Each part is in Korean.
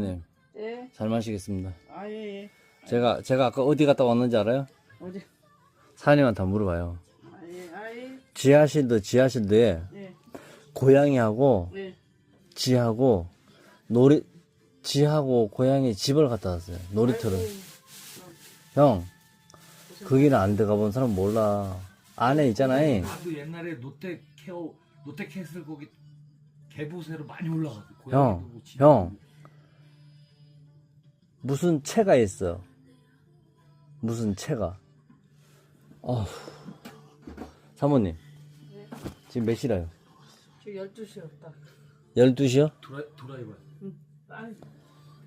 네, 예. 잘 마시겠습니다. 아, 예, 예. 제가, 제가 아까 어디 갔다 왔는지 알아요? 어디? 사장님한테 한번 물어봐요. 아, 예, 아, 예. 지하실도 지하실도에 예. 고양이하고 예. 지하고 놀이, 지하고 고양이 집을 갔다 왔어요. 놀이터를. 형, 거기는 안 들어가 본 사람 몰라. 안에 있잖아요. 나도 옛날에 롯데 케어 롯데 캐슬 거기 개보새로 많이 올라갔어. 형, 집- 형. 무슨 채가 있어. 무슨 채가. 어휴. 사모님. 지금 몇 시라요? 지금 12시였다. 12시요? 드라 드라이버.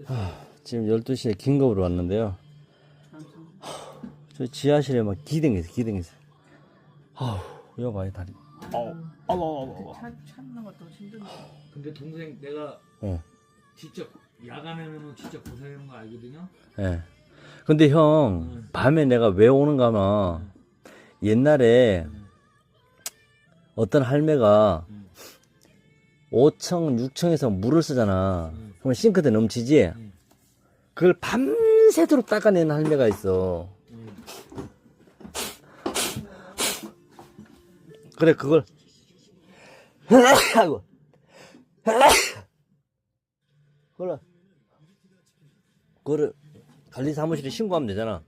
아, 지금 12시에 긴급으로 왔는데요. 저 지하실에 막 기댕기서, 기댕기서. 아우, 이거 봐요, 다리. 아우, 아우, 아우, 아우. 찾, 찾는 것도 힘든데. 근데 동생 내가 예, 진짜 야간에는 진짜 고생하는 거 알거든요. 예. 근데 형, 밤에 내가 왜 오는가 하면, 옛날에 어떤 할매가 5층, 6층에서 물을 쓰잖아. 그러면 싱크대 넘치지? 그걸 밤새도록 닦아내는 할매가 있어. 그래, 그걸. 아이고. 그걸, 그거를 관리 사무실에 신고하면 되잖아.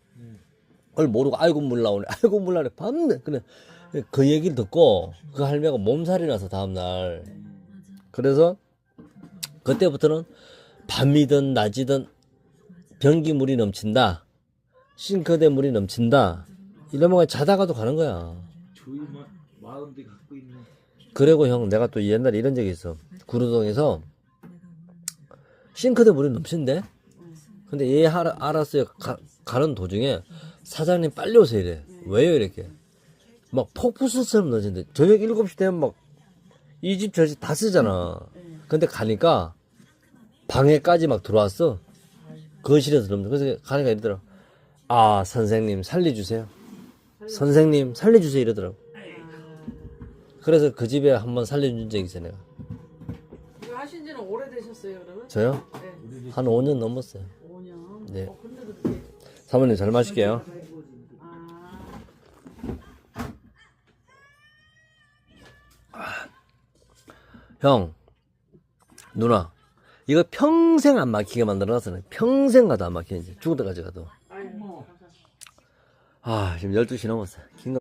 그걸 모르고, 아이고, 나오네. 아이고, 물 나오네. 밤새. 그래. 그 얘기를 듣고, 그 할매가 몸살이 나서 다음날. 그래서, 그때부터는 밤이든 낮이든 변기 물이 넘친다. 싱크대 물이 넘친다. 이러면 자다가도 가는 거야. 그리고 형, 내가 또 옛날에 이런 적이 있어. 구로동에서 싱크대 물이 넘친대? 근데 얘 하, 알았어요. 가, 가는 도중에 사장님 빨리 오세요 이래. 왜요 이렇게? 막 폭부수처럼 넣어진대. 저녁 7시 되면 막 이 집 저 집 다 쓰잖아. 근데 가니까 방에까지 막 들어왔어. 거실에서 넘는 그래서 가니까 이러더라. 아 선생님 살려주세요. 선생님 살려주세요 이러더라고. 그래서 그 집에 한번 살려준 적이 있어요 내가. 오래되셨어요, 그러면? 저요? 네. 한 5년 넘었어요. 5년. 네. 어, 근데도 그렇게. 사모님 잘 마실게요. 아, 형, 누나, 이거 평생 안 막히게 만들어놨어. 평생 가도 안 막히는지 죽을 때까지 가도. 아유, 뭐. 감사합니다. 아, 지금 12시 넘었어요. 긴급.